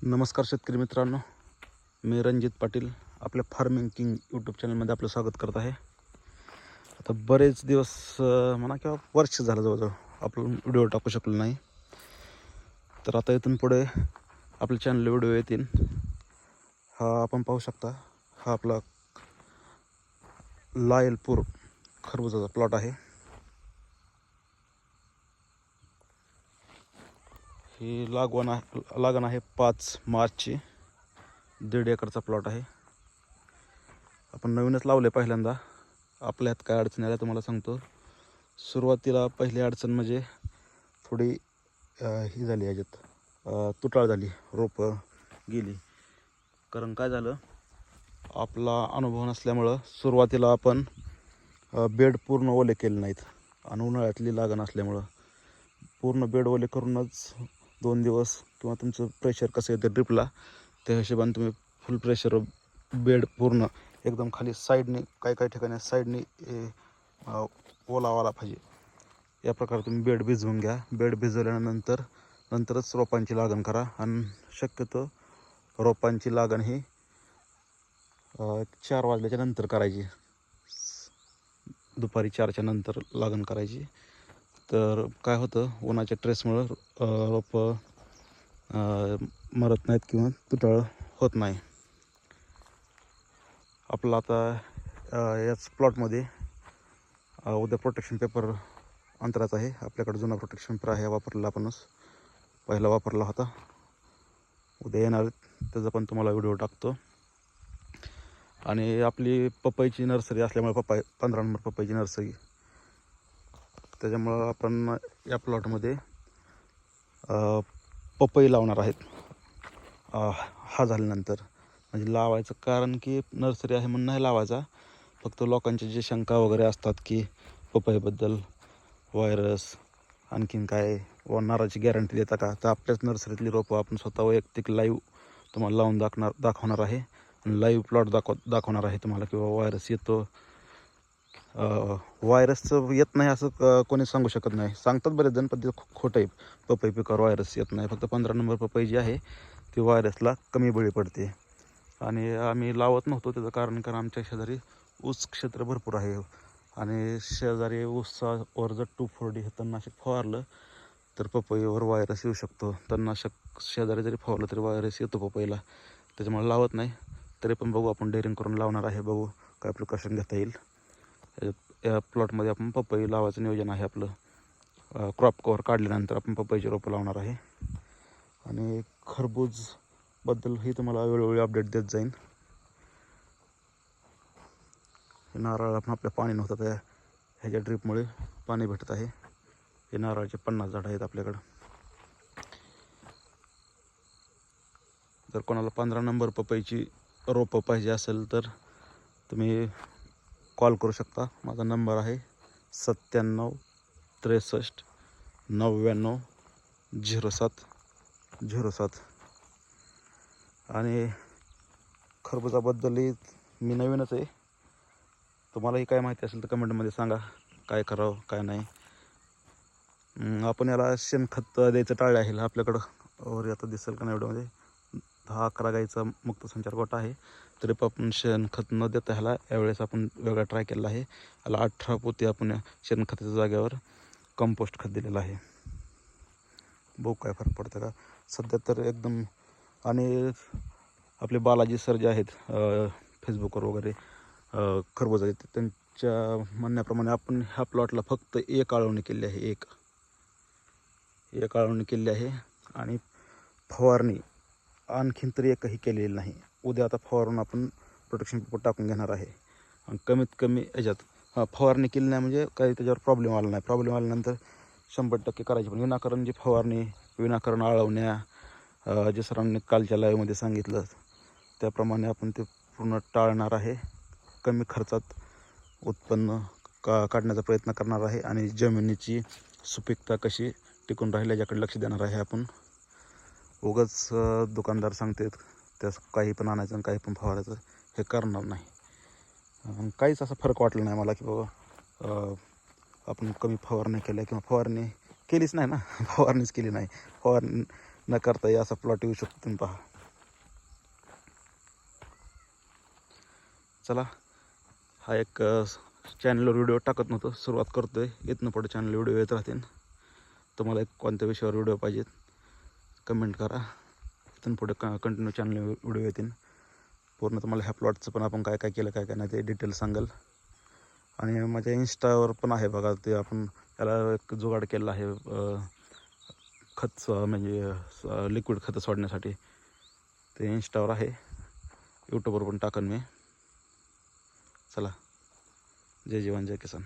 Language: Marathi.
नमस्कार शेतकरी मित्रांनो मी रणजित पाटील आपल्या फार्मिंग किंग यूट्यूब चॅनलमध्ये आपलं स्वागत करत आहे. आता बरेच दिवस म्हणा किंवा वर्ष झालं जवळजवळ आपण व्हिडिओ टाकू शकलो नाही. तर आता इथून पुढे आपल्या चॅनलला व्हिडिओ येतील. हा आपण पाहू शकता हा आपला लायलपूर खरबुजाचा प्लॉट आहे. ही लागवण लागण आहे पाच मार्चची. दीड एकरचा प्लॉट आहे. आपण नवीनच लावले पहिल्यांदा. आपल्या हात काय अडचण आल्या तुम्हाला सांगतो. सुरुवातीला पहिली अडचण म्हणजे थोडी ही झाली याच्यात तुटाळ झाली रोपं गेली. कारण काय झालं? आपला अनुभव नसल्यामुळं सुरुवातीला आपण बेड पूर्ण ओले केले नाहीत. आणि उन्हाळ्यातली लागण असल्यामुळं. पूर्ण बेड ओले करूनच दोन दिवस किंवा तुमचं प्रेशर कसं येतं ड्रिपला त्या हिशोबाने तुम्ही फुल प्रेशर बेड पूर्ण एकदम खाली साईडने काही काही ठिकाणी साईडने ओलावाला पाहिजे. या प्रकारे तुम्ही बेड भिजवून घ्या. बेड भिजवल्यानंतर नंतरच रोपांची लागण करा आणि शक्यतो रोपांची लागण ही चार वाजल्याच्या नंतर करायची. दुपारी चारच्या नंतर लागण करायची. तर काय होतं उन्हाच्या ट्रेसमुळं रोपं मरत नाहीत किंवा तुटळ होत नाही. आपलं आता याच प्लॉटमध्ये उद्या प्रोटेक्शन पेपर अंतराचा आहे. आपल्याकडे जुना प्रोटेक्शन पेपर आहे वापरलेला आपणच. पहिला वापरला होता. उद्या येणार आहेत, त्याचा पण तुम्हाला व्हिडिओ टाकतो. आणि आपली पपईची नर्सरी असल्यामुळे पपाई पंधरा नंबर पपईची नर्सरी. त्याच्यामुळं आपण या प्लॉटमध्ये पपई लावणार आहेत. हा झाल्यानंतर. म्हणजे लावायचं कारण की नर्सरी आहे म्हणून नाही लावायचा. फक्त लोकांचे जे शंका वगैरे असतात की पपईबद्दल व्हायरस आणखीन काय व नाराची गॅरंटी देता का? तर आपल्याच नर्सरीतली रोपं आपण स्वतः वैयक्तिक लाईव्ह तुम्हाला लावून दाखणार दाखवणार आहे. आणि लाईव्ह प्लॉट दाखव दाखवणार आहे तुम्हाला किंवा व्हायरस येतो व्हायरसचं येत नाही असं कोणी सांगू शकत नाही. सांगतात बरेच जण पण ते खोटं आहे. पपई पिकावर व्हायरस येत नाही. फक्त पंधरा नंबर पपई जी आहे ती व्हायरसला कमी बळी पडते. आणि आम्ही लावत नव्हतो त्याचं कारण कारण आमच्या शेजारी ऊस क्षेत्र भरपूर आहे. आणि शेजारी ऊसावर जर टू फोर्डी हे तणनाशक फवारलं तर पपईवर व्हायरस येऊ शकतो. तणनाशक शेजारी जरी फवारलं तरी व्हायरस येतो पपईला. त्याच्यामुळे लावत नाही. तरी पण बघू आपण डेअरिंग करून लावणार आहे. बघू काय प्रिकॉशन घेता येईल. या प्लॉटमध्ये आपण पपई लावायचं नियोजन आहे आपलं. क्रॉप कवर काढल्यानंतर आपण पपईची रोपं लावणार आहे. आणि खरबूजबद्दलही तुम्हाला वेळोवेळी अपडेट देत जाईन. हे नारळ आपण आपल्या पाणी नव्हतं त्या ह्याच्या ड्रीपमुळे पाणी भेटत आहे. हे नारळाचे पन्नास झाडं आहेत आपल्याकडं. जर कोणाला पंधरा नंबर पपईची रोपं पाहिजे असेल तर तुम्ही कॉल करू शकता. माझा नंबर आहे सत्त्याण्णव त्रेसष्ट नव्याण्णव झिरो सात झिरो सात. आणि खरबुजाबद्दलही मी नवीनच आहे. तुम्हालाही काय माहिती असेल तर कमेंटमध्ये सांगा. काय करावं काय नाही. आपण याला शेणखत द्यायचं टाळलं आहे आपल्याकडं. वर आता दिसेल का नाही व्हिडिओमध्ये दहा अकरा गाईचा मुक्त संचार गोटा आहे. तरी पण आपण शेणखत न देता ह्याला यावेळेस आपण वेगळा ट्राय केला आहे. याला अठरा पोती आपण शेणखताच्या जागेवर कंपोस्ट खत दिलेलं आहे. बघू काय फरक पडतं का? सध्या तर एकदम आणि आपले बालाजी सर जे आहेत फेसबुकवर वगैरे खरबूज आहेत त्यांच्या म्हणण्याप्रमाणे आपण ह्या प्लॉटला फक्त एक आळवणी केली आहे एक. एक आळवणी केली आहे आणि फवारणी आणखीन तरी एकही केलेली नाही. उद्या आता फवारून आपण प्रोटेक्शन पेपर टाकून घेणार आहे. आणि कमीत कमी याच्यात हा फवारणी केली नाही म्हणजे काही त्याच्यावर प्रॉब्लेम आला नाही. प्रॉब्लेम आल्यानंतर शंभर टक्के करायची. पण विनाकारण जी फवारणी विनाकारण आळवण्या जे सरांनी कालच्या लाईव्हमध्ये सांगितलं त्याप्रमाणे आपण ते पूर्ण टाळणार आहे. कमी खर्चात उत्पन्न का काढण्याचा प्रयत्न करणार आहे. आणि जमिनीची सुपीकता कशी टिकून राहील याच्याकडे लक्ष देणार आहे आपण. उगाच दुकानदार सांगतात त्यास काही पण आणायचं आणि काही पण फवारायचं हे करणार नाही. काहीच असा फरक वाटला नाही मला की बाबा आपण कमी फवारणी केल्या किंवा फवारणी केलीच नाही ना. फवारणीच केली नाही. फवारणी न करता असा प्लॉट येऊ शकतो तुम्ही पहा. चला हा एक चॅनलवर व्हिडिओ टाकत नव्हतो. सुरुवात करतो आहे इथनं पुढे चॅनल व्हिडिओ येत राहतील. तुम्हाला एक कोणत्या विषयावर व्हिडिओ पाहिजेत कमेंट करा. इथून पुढे क कंटिन्यू चॅनल व्हिडिओ येतील. पूर्ण तुम्हाला ह्या प्लॉटचं पण आपण काय काय केलं काय काय नाही ते डिटेल सांगाल. आणि माझ्या इन्स्टावर पण आहे बघा ते आपण त्याला एक जुगाड केला आहे खत स- म्हणजे लिक्विड खतं सोडण्यासाठी. ते इन्स्टावर आहे. यूट्यूबवर पण टाकन मी. चला. जय जीवन जय किसान.